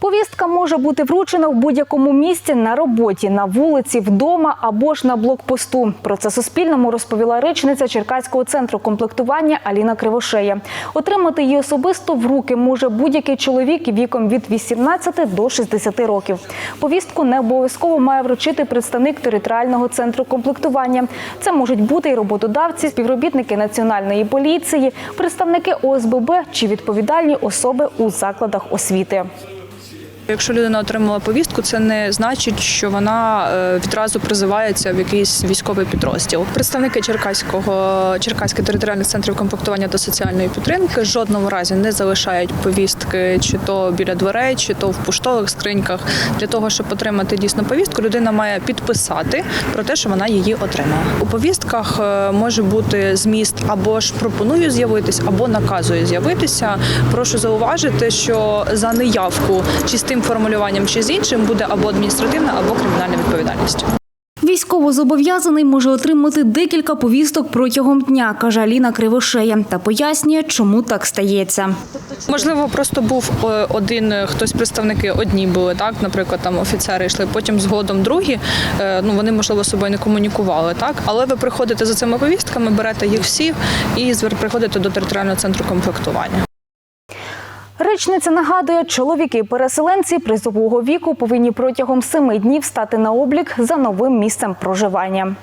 Повістка може бути вручена в будь-якому місці на роботі, на вулиці, вдома або ж на блокпосту. Про це Суспільному розповіла речниця Черкаського центру комплектування Аліна Кривошея. Отримати її особисто в руки може будь-який чоловік віком від 18 до 60 років. Повістку не обов'язково має вручити представник територіального центру комплектування. Це можуть бути і роботодавці, співробітники національної поліції, представники ОСББ чи відповідальні особи у закладах освіти. Якщо людина отримала повістку, це не значить, що вона е, відразу призивається в якийсь військовий підрозділ. Представники Черкаського Черкаських територіальних центрів комплектування та соціальної підтримки в жодному разі не залишають повістки чи то біля дверей, чи то в поштових скриньках. Для того, щоб отримати дійсно повістку, людина має підписати про те, що вона її отримала. У повістках е, може бути зміст або ж пропоную з'явитись, або наказую з'явитися. Прошу зауважити, що за неявку чи з тим формулюванням, чи з іншим буде або адміністративна, або кримінальна відповідальність. Військовозобов'язаний може отримати декілька повісток протягом дня, каже Аліна Кривошея, та пояснює, чому так стається. Можливо, просто був е, один е, хтось представники одні були, так, наприклад, там офіцери йшли, потім згодом другі. е, Ну вони можливо з собою не комунікували, так. Але ви приходите за цими повістками, берете їх всі і приходите до територіального центру комплектування. Речниця нагадує, чоловіки-переселенці призового віку повинні протягом семи днів стати на облік за новим місцем проживання.